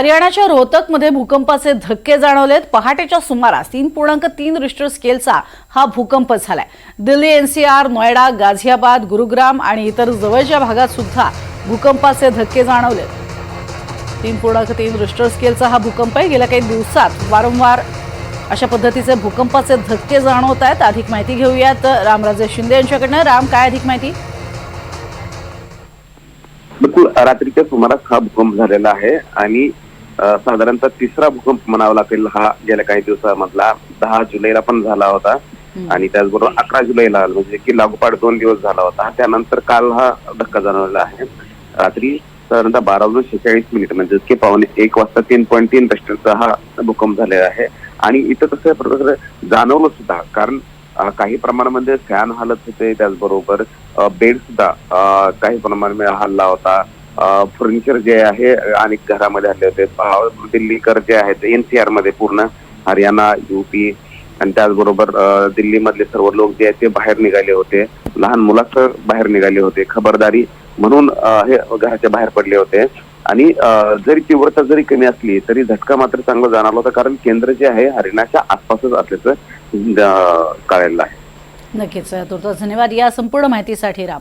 हरियाणाच्या रोहतकमध्ये भूकंपाचे धक्के जाणवलेत. पहाटेच्या सुमारास तीन पूर्णांक तीन रिस्टर स्केलचा हा भूकंप झालाय. दिल्ली एनसीआर नोएडा गाझियाबाद गुरुग्राम आणि इतर जवळच्या भागात सुद्धा भूकंपाचे धक्के जाणवलेत. तीन पूर्णांक तीन रिस्टर स्केलचा हा भूकंप आहे गेल्या काही दिवसात वारंवार अशा पद्धतीचे भूकंपाचे धक्के जाणवत आहेत. अधिक माहिती घेऊयात. रामराजे शिंदे यांच्याकडनं. राम काय अधिक माहिती? बिलकुल रात्रीच्या सुमारास हा भूकंप झालेला आहे आणि साधारणतः तिसरा भूकंप म्हणावा लागेल हा गेल्या काही दिवसामधला. दहा जुलैला पण झाला होता. आणि त्याचबरोबर अकरा जुलैला म्हणजे की लागोपाठ दोन दिवस झाला होता. त्यानंतर काल हा धक्का जाणवलेला आहे. रात्री साधारणतः बारा वाजून शेहेचाळीस मिनिट म्हणजे की पावणे एक वाजता तीन पॉईंट तीन रिस्टरचा हा भूकंप झालेला आहे. आणि इथं तसं प्रकारे जाणवलं सुद्धा कारण काही प्रमाणामध्ये फॅन हालत होते. त्याचबरोबर बेड सुद्धा काही प्रमाणामध्ये हल्ला होता. फर्निचर जे आहे अनेक घरामध्ये आले होते. दिल्लीकर जे आहेत एनसीआरमध्ये पूर्ण. हरियाणा युपी आणि त्याचबरोबर दिल्लीमधले सर्व लोक जे आहेत ते बाहेर निघाले होते. लहान मुलासह बाहेर निघाले होते. खबरदारी म्हणून हे घराच्या बाहेर पडले होते. आणि जरी तीव्रता जरी कमी असली तरी झटका मात्र चांगला जाणार होता कारण केंद्र जे आहे हरियाणाच्या आसपासच असल्याचं कळायला आहे. नक्कीच तुर्तास धन्यवाद. या संपूर्ण माहितीसाठी राम.